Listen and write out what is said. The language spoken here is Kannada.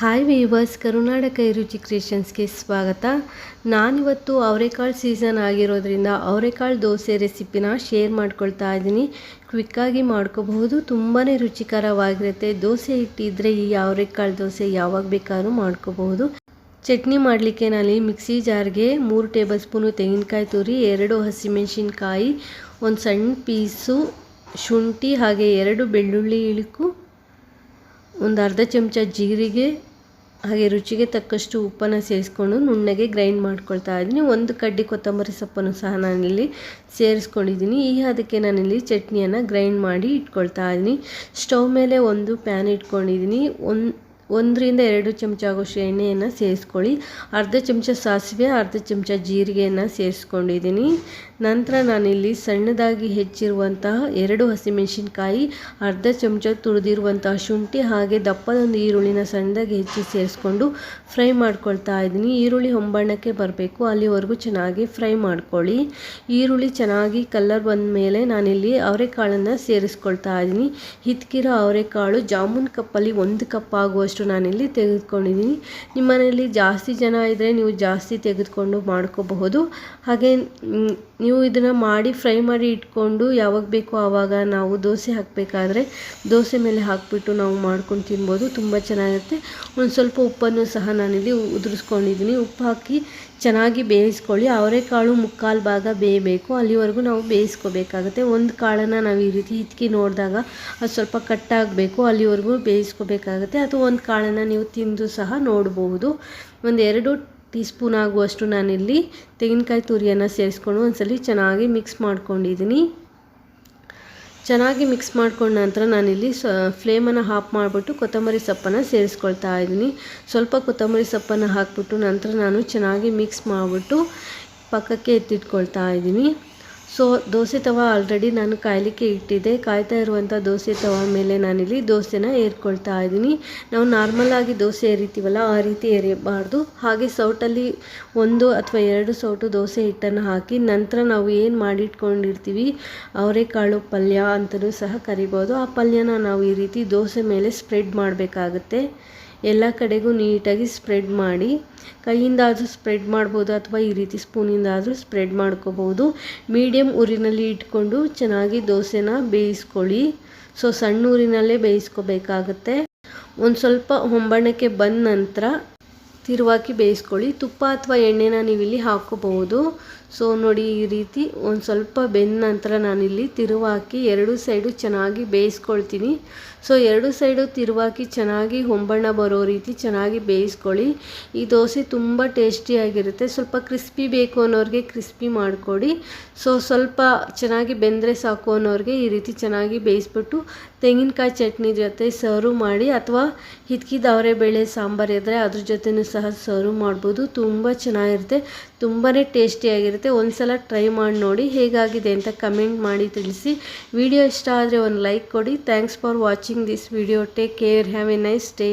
ಹಾಯ್ ವೀವರ್ಸ್ ಕೈ ರುಚಿ ಕ್ರಿಯೇಷನ್ಸ್ಗೆ ಸ್ವಾಗತ. ನಾನಿವತ್ತು ಅವರೆಕಾಳು ಸೀಸನ್ ಆಗಿರೋದ್ರಿಂದ ಅವರೆಕಾಳು ದೋಸೆ ರೆಸಿಪಿನ ಶೇರ್ ಮಾಡ್ಕೊಳ್ತಾ ಇದ್ದೀನಿ. ಕ್ವಿಕ್ಕಾಗಿ ಮಾಡ್ಕೋಬಹುದು ತುಂಬಾ ರುಚಿಕರವಾಗಿರುತ್ತೆ. ದೋಸೆ ಇಟ್ಟಿದ್ರೆ ಈ ಅವರೆಕಾಳು ದೋಸೆ ಯಾವಾಗ ಬೇಕಾದ್ರೂ ಮಾಡ್ಕೋಬಹುದು. ಚಟ್ನಿ ಮಾಡಲಿಕ್ಕೆ ನಾನು ಮಿಕ್ಸಿ ಜಾರ್ಗೆ ಮೂರು ಟೇಬಲ್ ಸ್ಪೂನು ತೆಂಗಿನಕಾಯಿ ತುರಿ, ಎರಡು ಹಸಿಮೆಣಸಿನ್ಕಾಯಿ, ಒಂದು ಸಣ್ಣ ಪೀಸು ಶುಂಠಿ, ಹಾಗೆ ಎರಡು ಬೆಳ್ಳುಳ್ಳಿ ಇಳುಕು, ಒಂದು ಅರ್ಧ ಚಮಚ ಜೀರಿಗೆ ಹಾಗೆ ರುಚಿಗೆ ತಕ್ಕಷ್ಟು ಉಪ್ಪನ್ನು ಸೇರಿಸ್ಕೊಂಡು ನುಣ್ಣಗೆ ಗ್ರೈಂಡ್ ಮಾಡ್ಕೊಳ್ತಾ ಇದ್ದೀನಿ. ಒಂದು ಕಡ್ಡಿ ಕೊತ್ತಂಬರಿ ಸೊಪ್ಪನ್ನು ಸಹ ನಾನಿಲ್ಲಿ ಸೇರಿಸ್ಕೊಂಡಿದ್ದೀನಿ. ಈ ಅದಕ್ಕೆ ನಾನಿಲ್ಲಿ ಚಟ್ನಿಯನ್ನು ಗ್ರೈಂಡ್ ಮಾಡಿ ಇಟ್ಕೊಳ್ತಾ ಇದ್ದೀನಿ. ಸ್ಟವ್ ಮೇಲೆ ಒಂದು ಪ್ಯಾನ್ ಇಟ್ಕೊಂಡಿದ್ದೀನಿ. ಒಂದು ಒಂದರಿಂದ ಎರಡು ಚಮಚ ಆಗೋಷ್ಟು ಎಣ್ಣೆಯನ್ನು ಸೇರಿಸ್ಕೊಳ್ಳಿ. ಅರ್ಧ ಚಮಚ ಸಾಸಿವೆ, ಅರ್ಧ ಚಮಚ ಜೀರಿಗೆಯನ್ನು ಸೇರಿಸ್ಕೊಂಡಿದ್ದೀನಿ. ನಂತರ ನಾನಿಲ್ಲಿ ಸಣ್ಣದಾಗಿ ಹೆಚ್ಚಿರುವಂತಹ ಎರಡು ಹಸಿಮೆಣಸಿನ್ಕಾಯಿ, ಅರ್ಧ ಚಮಚ ತುರಿದಿರುವಂತಹ ಶುಂಠಿ ಹಾಗೆ ದಪ್ಪದೊಂದು ಈರುಳ್ಳಿನ ಸಣ್ಣದಾಗಿ ಹೆಚ್ಚಿ ಸೇರಿಸ್ಕೊಂಡು ಫ್ರೈ ಮಾಡ್ಕೊಳ್ತಾ ಇದ್ದೀನಿ. ಈರುಳ್ಳಿ ಹೊಂಬಣ್ಣಕ್ಕೆ ಬರಬೇಕು. ಅಲ್ಲಿವರೆಗೂ ಚೆನ್ನಾಗಿ ಫ್ರೈ ಮಾಡ್ಕೊಳ್ಳಿ. ಈರುಳ್ಳಿ ಚೆನ್ನಾಗಿ ಕಲರ್ ಬಂದ ಮೇಲೆ ನಾನಿಲ್ಲಿ ಅವರೆಕಾಳನ್ನು ಸೇರಿಸ್ಕೊಳ್ತಾ ಇದ್ದೀನಿ. ಹಿತ್ಕಿರೋ ಅವರೆಕಾಳು ಜಾಮೂನ್ ಕಪ್ಪಲ್ಲಿ ಒಂದು ಕಪ್ ಆಗುವಷ್ಟು ನಾನಿಲ್ಲಿ ತೆಗೆದುಕೊಂಡಿದ್ದೀನಿ. ನಿಮ್ಮ ಮನೆಯಲ್ಲಿ ಜಾಸ್ತಿ ಜನ ಇದ್ದರೆ ನೀವು ಜಾಸ್ತಿ ತೆಗೆದುಕೊಂಡು ಮಾಡ್ಕೋಬಹುದು. ಹಾಗೆ ನೀವು ಇದನ್ನು ಮಾಡಿ ಫ್ರೈ ಮಾಡಿ ಇಟ್ಕೊಂಡು ಯಾವಾಗ ಬೇಕೋ ಆವಾಗ ನಾವು ದೋಸೆ ಹಾಕಬೇಕಾದ್ರೆ ದೋಸೆ ಮೇಲೆ ಹಾಕಿಬಿಟ್ಟು ನಾವು ಮಾಡ್ಕೊಂಡು ತಿನ್ಬೋದು. ತುಂಬ ಚೆನ್ನಾಗಿರುತ್ತೆ. ಒಂದು ಸ್ವಲ್ಪ ಉಪ್ಪನ್ನು ಸಹ ನಾನಿಲ್ಲಿ ಉದುರಿಸ್ಕೊಂಡಿದ್ದೀನಿ. ಉಪ್ಪು ಹಾಕಿ ಚೆನ್ನಾಗಿ ಬೇಯಿಸ್ಕೊಳ್ಳಿ. ಅವರೆಕಾಳು ಮುಕ್ಕಾಲು ಭಾಗ ಬೇಯಬೇಕು. ಅಲ್ಲಿವರೆಗೂ ನಾವು ಬೇಯಿಸ್ಕೋಬೇಕಾಗುತ್ತೆ. ಒಂದು ಕಾಳನ್ನು ನಾವು ಈ ರೀತಿ ಹಿತ್ಕಿ ನೋಡಿದಾಗ ಅದು ಸ್ವಲ್ಪ ಕಟ್ಟಾಗಬೇಕು ಅಲ್ಲಿವರೆಗೂ ಬೇಯಿಸ್ಕೋಬೇಕಾಗುತ್ತೆ. ಅಥವಾ ಒಂದು ಕಾಳನ್ನು ನೀವು ತಿಂದು ಸಹ ನೋಡಬಹುದು ಒಂದು ಎರಡು ಟೀ ಸ್ಪೂನ್ ಆಗುವಷ್ಟು ನಾನಿಲ್ಲಿ ತೆಂಗಿನಕಾಯಿ ತುರಿಯನ್ನು ಸೇರಿಸ್ಕೊಂಡು ಒಂದ್ಸಲಿ ಚೆನ್ನಾಗಿ ಮಿಕ್ಸ್ ಮಾಡ್ಕೊಂಡಿದ್ದೀನಿ. ಚೆನ್ನಾಗಿ ಮಿಕ್ಸ್ ಮಾಡ್ಕೊಂಡ ನಂತರ ನಾನಿಲ್ಲಿ ಸ, ಫ್ಲೇಮನ್ನು ಹಾಫ್ ಮಾಡಿಬಿಟ್ಟು ಕೊತ್ತಂಬರಿ ಸೊಪ್ಪನ್ನು ಸೇರಿಸ್ಕೊಳ್ತಾ ಇದ್ದೀನಿ. ಸ್ವಲ್ಪ ಕೊತ್ತಂಬರಿ ಸೊಪ್ಪನ್ನು ಹಾಕಿಬಿಟ್ಟು ನಂತರ ನಾನು ಚೆನ್ನಾಗಿ ಮಿಕ್ಸ್ ಮಾಡಿಬಿಟ್ಟು ಪಕ್ಕಕ್ಕೆ ಎತ್ತಿಟ್ಕೊಳ್ತಾ ಇದ್ದೀನಿ. ಸೊ ದೋಸೆ ತವ ಆಲ್ರೆಡಿ ನಾನು ಕಾಯಲಿಕ್ಕೆ ಇಟ್ಟಿದ್ದೆ. ಕಾಯ್ತಾ ಇರುವಂಥ ದೋಸೆ ತವ ಮೇಲೆ ನಾನಿಲ್ಲಿ ದೋಸೆನ ಏರ್ಕೊಳ್ತಾ ಇದ್ದೀನಿ. ನಾವು ನಾರ್ಮಲಾಗಿ ದೋಸೆ ಏರಿತೀವಲ್ಲ, ಆ ರೀತಿ ಏರಿಬಾರ್ದು. ಹಾಗೆ ಸೌಟಲ್ಲಿ ಒಂದು ಅಥವಾ ಎರಡು ಸೌಟು ದೋಸೆ ಹಿಟ್ಟನ್ನು ಹಾಕಿ ನಂತರ ನಾವು ಏನು ಮಾಡಿಟ್ಕೊಂಡಿರ್ತೀವಿ ಅವರೆಕಾಳು ಪಲ್ಯ ಅಂತಲೂ ಸಹ ಕರಿಬೋದು. ಆ ಪಲ್ಯನ ನಾವು ಈ ರೀತಿ ದೋಸೆ ಮೇಲೆ ಸ್ಪ್ರೆಡ್ ಮಾಡಬೇಕಾಗತ್ತೆ. ಎಲ್ಲ ಕಡೆಗೂ ನೀಟಾಗಿ ಸ್ಪ್ರೆಡ್ ಮಾಡಿ, ಕೈಯಿಂದಾದರೂ ಸ್ಪ್ರೆಡ್ ಮಾಡ್ಬೋದು ಅಥವಾ ಈ ರೀತಿ ಸ್ಪೂನಿಂದಾದರೂ ಸ್ಪ್ರೆಡ್ ಮಾಡ್ಕೋಬೋದು. ಮೀಡಿಯಮ್ ಊರಿನಲ್ಲಿ ಇಟ್ಕೊಂಡು ಚೆನ್ನಾಗಿ ದೋಸೆನ ಬೇಯಿಸ್ಕೊಳ್ಳಿ. ಸೊ, ಸಣ್ಣ ಊರಿನಲ್ಲೇ ಬೇಯಿಸ್ಕೋಬೇಕಾಗತ್ತೆ. ಒಂದು ಸ್ವಲ್ಪ ಹೊಂಬಣ್ಣಕ್ಕೆ ಬಂದ ನಂತರ ತಿರುವಾಕಿ ಬೇಯಿಸ್ಕೊಳ್ಳಿ. ತುಪ್ಪ ಅಥವಾ ಎಣ್ಣೆನ ನೀವಿಲ್ಲಿ ಹಾಕ್ಕೋಬಹುದು. ಸೊ ನೋಡಿ ಈ ರೀತಿ ಒಂದು ಸ್ವಲ್ಪ ಬೆಂದ ನಂತರ ನಾನಿಲ್ಲಿ ತಿರುವಾಕಿ ಎರಡು ಸೈಡು ಚೆನ್ನಾಗಿ ಬೇಯಿಸ್ಕೊಳ್ತೀನಿ. ಸೊ ಎರಡು ಸೈಡು ತಿರುವಾಕಿ ಚೆನ್ನಾಗಿ ಹೊಂಬಣ್ಣ ಬರೋ ರೀತಿ ಚೆನ್ನಾಗಿ ಬೇಯಿಸ್ಕೊಳ್ಳಿ. ಈ ದೋಸೆ ತುಂಬ ಟೇಸ್ಟಿಯಾಗಿರುತ್ತೆ ಸ್ವಲ್ಪ ಕ್ರಿಸ್ಪಿ ಬೇಕು ಅನ್ನೋರಿಗೆ ಕ್ರಿಸ್ಪಿ ಮಾಡಿಕೊಡಿ. ಸೊ ಸ್ವಲ್ಪ ಚೆನ್ನಾಗಿ ಬೆಂದರೆ ಸಾಕು ಅನ್ನೋರಿಗೆ ಈ ರೀತಿ ಚೆನ್ನಾಗಿ ಬೇಯಿಸ್ಬಿಟ್ಟು ತೆಂಗಿನಕಾಯಿ ಚಟ್ನಿ ಜೊತೆ ಸರ್ವ್ ಮಾಡಿ ಅಥವಾ ಹಿತ್ಕಿದ ಬೇಳೆ ಸಾಂಬಾರು ಇದ್ದರೆ ಅದ್ರ ಜೊತೆನೂ ಸಹ ಸರ್ವ್ ಮಾಡ್ಬೋದು. ತುಂಬ ಚೆನ್ನಾಗಿರುತ್ತೆ. ತುಂಬಾ ಟೇಸ್ಟಿಯಾಗಿರುತ್ತೆ ಒಂದು ಸಲ ಟ್ರೈ ಮಾಡಿ ನೋಡಿ ಹೇಗಾಗಿದೆ ಅಂತ ಕಮೆಂಟ್ ಮಾಡಿ ತಿಳಿಸಿ. ವಿಡಿಯೋ ಇಷ್ಟ ಆದರೆ ಒಂದು ಲೈಕ್ ಕೊಡಿ. Thanks for watching this video take care have a nice day